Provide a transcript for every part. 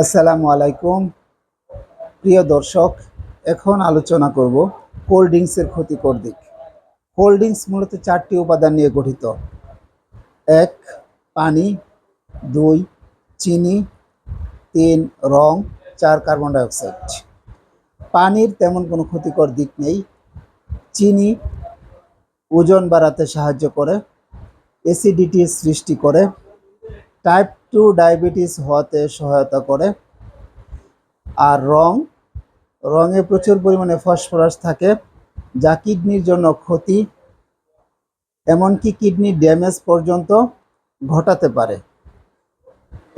আসসালামু আলাইকুম। প্রিয় দর্শক, এখন আলোচনা করব কোল্ড ড্রিঙ্কসের ক্ষতিকর দিক। কোল্ড ড্রিঙ্কস মূলত চারটি উপাদান নিয়ে গঠিত। এক, পানি। দুই, চিনি। তিন, রং। চার, কার্বন ডাইঅক্সাইড। পানির তেমন কোনো ক্ষতিকর দিক নেই। চিনি ওজন বাড়াতে সাহায্য করে। অ্যাসিডিটি সৃষ্টি করে টাইপ টু ডায়াবেটিস হওয়াতে সহায়তা করে, আর রং, রঙে প্রচুর পরিমাণে ফসফরাস থাকে, যা কিডনির জন্য ক্ষতি, এমনকি কিডনি ড্যামেজ পর্যন্ত ঘটাতে পারে।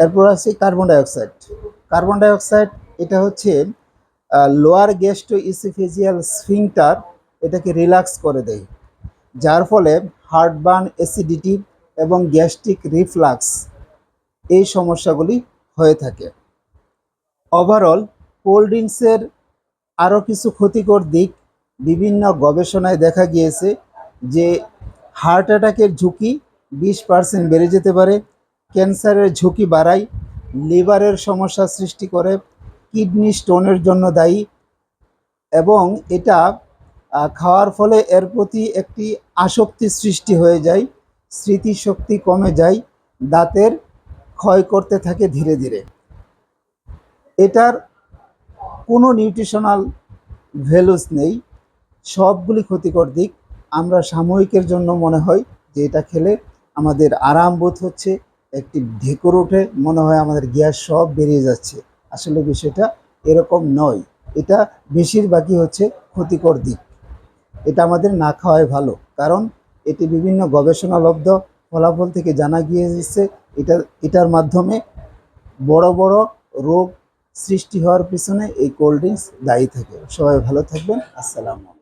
এরপর আছে কার্বন ডাইঅক্সাইড। কার্বন ডাইঅক্সাইড, এটা হচ্ছে লোয়ার গ্যাস্ট্রো ইসিফেজিয়াল স্ফিংটার এটাকে রিল্যাক্স করে দেয়, যার ফলে হার্টবার্ন অ্যাসিডিটি এবং গ্যাস্ট্রিক রিফ্লাক্স এই সমস্যাগুলি হয়ে থাকে। ওভারঅল কোল্ড ড্রিঙ্কসের আরও কিছু ক্ষতিকর দিক বিভিন্ন গবেষণায় দেখা গিয়েছে যে হার্ট অ্যাটাকের ঝুঁকি বিশ পার্সেন্ট বেড়ে যেতে পারে ক্যান্সারের ঝুঁকি বাড়ায় লিভারের সমস্যা সৃষ্টি করে কিডনি স্টোনের জন্য দায়ী এবং এটা খাওয়ার ফলে এর প্রতি একটি আসক্তি সৃষ্টি হয়ে যায়, স্মৃতিশক্তি কমে যায়, দাঁতের ক্ষয় করতে থাকে ধীরে ধীরে। এটার কোনো নিউট্রিশনাল ভ্যালুস নেই, সবগুলি ক্ষতিকর দিক। আমরা সাময়িকের জন্য মনে হয় যে এটা খেলে আমাদের আরাম বোধ হচ্ছে, একটি ঢেকুর ওঠে, মনে হয় আমাদের গ্যাস সব বেরিয়ে যাচ্ছে। আসলে বিষয়টা এরকম নয়, এটা বেশিরভাগই হচ্ছে ক্ষতিকর দিক। এটা আমাদের না খাওয়াই ভালো। কারণ এটি বিভিন্ন গবেষণালব্ধ ফলাফল থেকে জানা গিয়েছে, এটা, এটার মাধ্যমে বড় বড় রোগ সৃষ্টি হওয়ার পিছনে এই কোল্ড ড্রিঙ্কস দায়ী থাকে। সবাই ভালো থাকবেন। আসসালামু